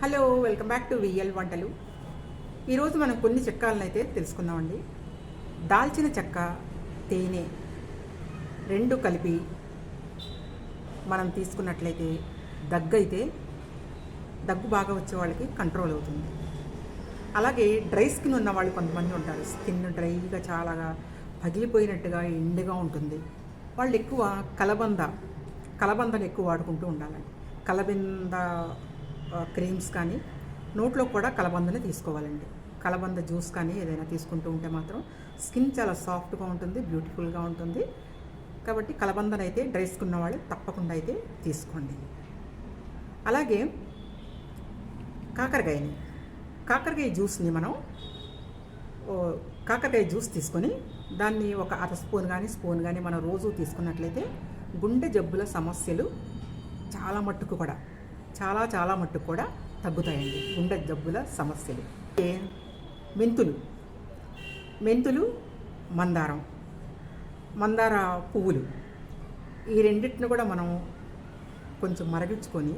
Hello welcome back to VL వంటలు. ఈరోజు మనం కొన్ని చిట్కాలను అయితే తెలుసుకుందామండి. దాల్చిన చెక్క తేనె రెండు కలిపి మనం తీసుకున్నట్లయితే దగ్గు అయితే దగ్గు బాగా వచ్చే వాళ్ళకి కంట్రోల్ అవుతుంది. అలాగే డ్రై స్కిన్ ఉన్న వాళ్ళు కొంతమంది ఉంటారు. స్కిన్ డ్రైగా చాలాగా పగిలిపోయినట్టుగా ఎండుగా ఉంటుంది. వాళ్ళు ఎక్కువ కలబంద కలబందను ఎక్కువ వాడుకుంటూ ఉండాలండి. కలబంద క్రీమ్స్ కానీ నోట్లో కూడా కలబందని తీసుకోవాలండి. కలబంద జ్యూస్ కానీ ఏదైనా తీసుకుంటూ ఉంటే మాత్రం స్కిన్ చాలా సాఫ్ట్గా ఉంటుంది బ్యూటిఫుల్గా ఉంటుంది. కాబట్టి కలబందన అయితే డ్రై స్కిన్ వాళ్ళు తప్పకుండా అయితే తీసుకోండి. అలాగే కాకరకాయని. కాకరకాయ జ్యూస్ని మనం కాకరకాయ జ్యూస్ తీసుకొని దాన్ని ఒక అర స్పూన్ కానీ స్పూన్ కానీ మనం రోజు తీసుకున్నట్లయితే గుండె జబ్బుల సమస్యలు చాలా మట్టుకు కూడా చాలా చాలా మట్టుకు కూడా తగ్గుతాయండి. గుండె జబ్బుల సమస్యలు. మెంతులు. మెంతులు మందారం. మందార పువ్వులు. ఈ రెండింటిని కూడా మనం కొంచెం మరగించుకొని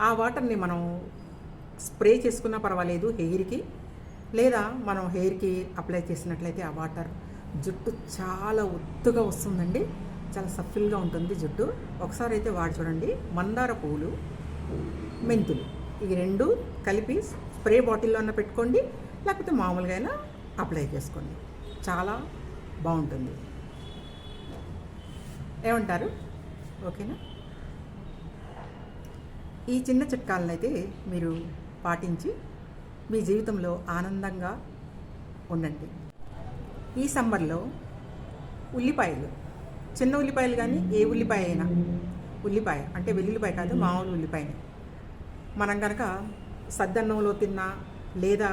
ఆ వాటర్ని మనం స్ప్రే చేసుకున్నా పర్వాలేదు హెయిర్కి లేదా మనం హెయిర్కి అప్లై చేసినట్లయితే ఆ వాటర్ జుట్టు చాలా ఒత్తుగా వస్తుందండి. చాలా సఫిల్గా ఉంటుంది జుట్టు. ఒకసారి అయితే వాడి చూడండి. మందార పువ్వులు. మెంతులు. ఇవి రెండు కలిపి స్ప్రే బాటిల్లో అన్న పెట్టుకోండి లేకపోతే మామూలుగా అయినా అప్లై చేసుకోండి. చాలా బాగుంటుంది. ఏమంటారు? ఓకేనా? ఈ చిన్న చిట్కాలను అయితే మీరు పాటించి మీ జీవితంలో ఆనందంగా ఉండండి. ఈ సమ్మర్లో ఉల్లిపాయలు చిన్న ఉల్లిపాయలు కానీ ఏ ఉల్లిపాయ అయినా ఉల్లిపాయ అంటే వెల్లుల్లిపాయ కాదు మామూలు ఉల్లిపాయని. మనం కనుక సద్దన్నంలో తిన్నా లేదా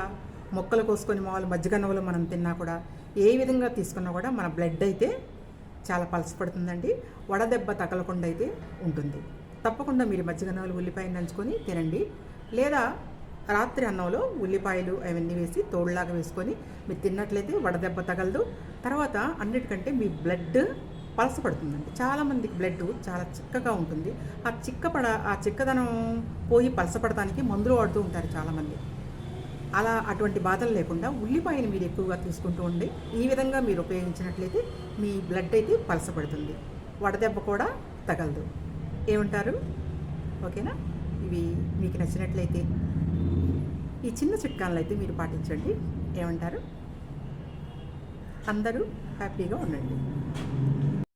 మొక్కలు కోసుకొని మామూలు మజ్జిగన్నంలో మనం తిన్నా కూడా ఏ విధంగా తీసుకున్నా కూడా మన బ్లడ్ అయితే చాలా పలసపడుతుందండి వడదెబ్బ తగలకుండా అయితే ఉంటుంది. తప్పకుండా మీరు మజ్జిగన్నంలో ఉల్లిపాయలు నంచుకొని తినండి. లేదా రాత్రి అన్నంలో ఉల్లిపాయలు అవన్నీ వేసి తోడులాగా వేసుకొని మీరు తిన్నట్లయితే వడదెబ్బ తగలదు. తర్వాత అన్నిటికంటే మీ బ్లడ్ పలసపడుతుందండి చాలామందికి బ్లడ్ చాలా చిక్కగా ఉంటుంది. ఆ చిక్కపడ ఆ చిక్కదనం పోయి పలసపడటానికి మందులు వాడుతూ ఉంటారు చాలామంది అలా అటువంటి బాధలు లేకుండా ఉల్లిపాయని మీరు ఎక్కువగా తీసుకుంటూ ఉండి ఈ విధంగా మీరు ఉపయోగించినట్లయితే మీ బ్లడ్ అయితే పలసపడుతుంది వడదెబ్బ కూడా తగలదు. ఏమంటారు? ఓకేనా? ఇవి మీకు నచ్చినట్లయితే ఈ చిన్న చిట్కాలను అయితే మీరు పాటించండి. ఏమంటారు? అందరూ హ్యాపీగా ఉండండి.